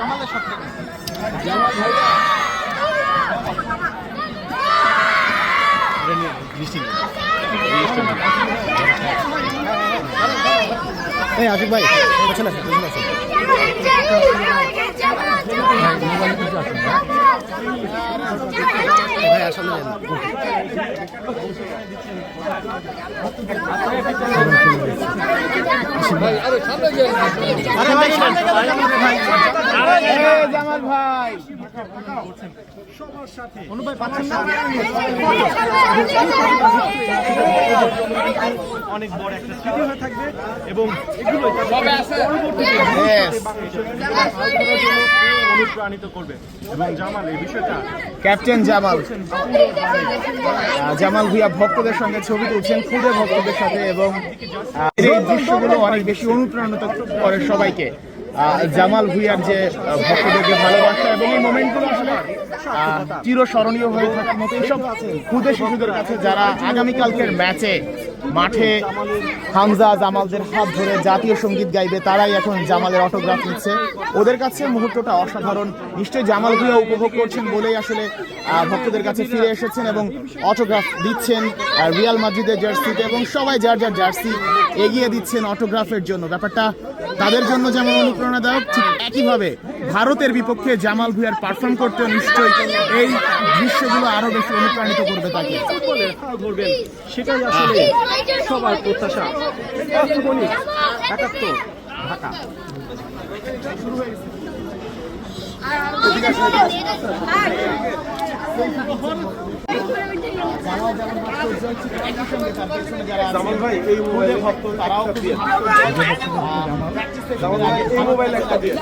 জামালের সব থেকে এই আশিক ভাই পেছনে আসুন পেছনে জামাল ভাই অনু ভাই পাচ্ছেন না অনেক বড় একটা স্মৃতি হয়ে থাকবে এবং এগুলো অনুপ্রাণিত করবে। এবং জামাল এই বিষয়টা ক্যাপ্টেন জামাল। জামাল ভুইয়া ভক্তদের সঙ্গে ছবি তুলছেন খুদে ভক্তদের সাথে এবং এই দৃশ্যগুলো অনেক বেশি অনুপ্রাণিত করে সবাইকে। আহ, জামাল ভুইয়ার যে ভক্তদেরকে ভালোবাসা এবং এই মোমেন্টগুলো আসলে চিরস্মরণীয় হয়ে থাকার মতো। এইসব খুদে শিশুদের কাছে যারা আগামীকালকের ম্যাচে মাঠে হামজা জামালদের হাত ধরে জাতীয় সংগীত গাইবে তারাই এখন জামালের অটোগ্রাফ নিচ্ছে। ওদের কাছে মুহূর্তটা অসাধারণ। নিশ্চয়ই জামালগুলো উপভোগ করছেন বলেই আসলে ভক্তদের কাছে ফিরে এসেছেন এবং অটোগ্রাফ দিচ্ছেন রিয়াল মাদ্রিদের জার্সিতে এবং সবাই যার যার জার্সি এগিয়ে দিচ্ছেন অটোগ্রাফের জন্য। ব্যাপারটা তাদের জন্য যেমন অনুপ্রেরণাদায়ক ঠিক একইভাবে ভারতের বিপক্ষে জামাল ভুইয়ার পারফর্ম করতে নিশ্চয়ই এই দৃশ্যগুলো আরও বেশি অনুপ্রাণিত করবে তাকে। ধরবেন সেটাই আসলে সবার প্রত্যাশা। একাত্তর ঢাকা। জামাল ভাই এই মোবাইলে ভক্ত তারাও জামাল ভাই এই মোবাইল একটা দিয়ে!